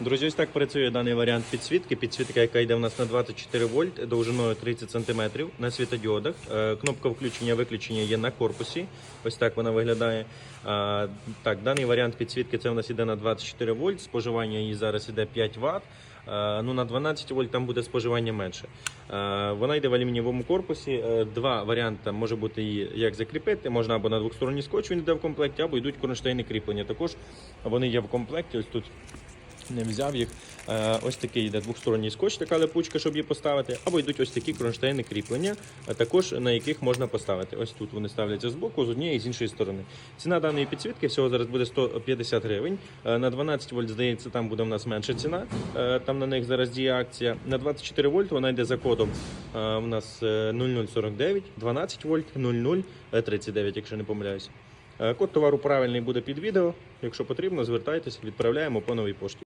Друзі, ось так працює даний варіант підсвітки. Підсвітка, яка йде в нас на 24 вольт, довжиною 30 см на світодіодах. Е, Кнопка включення-виключення є на корпусі. Ось так вона виглядає. Е, Так, даний варіант підсвітки це в нас іде на 24 вольт. Споживання її зараз іде 5 Вт. Ну, на 12 вольт там буде споживання менше. Е, Вона йде в алюмінієвому корпусі. Два варіанти може бути її як закріпити. Можна або на двохсторонній скотч він йде в комплекті, або йдуть кронштейни кріплення. Також вони є в комплекті. Ось тут не взяв їх. Е, Ось такий йде двохсторонній скотч, така липучка, щоб її поставити. Або йдуть ось такі кронштейни кріплення, також на яких можна поставити. Ось тут вони ставляться з боку, з однієї і з іншої сторони. Ціна даної підсвітки всього зараз буде 150 гривень. Е, На 12 вольт, здається, там буде в нас менша ціна. Е, Там на них зараз діє акція. На 24 вольт вона йде за кодом. е, У нас е, 0049, 12 вольт 0039, якщо не помиляюся. Е, Код товару правильний буде під відео. Якщо потрібно, звертайтеся, відправляємо по новій пошті.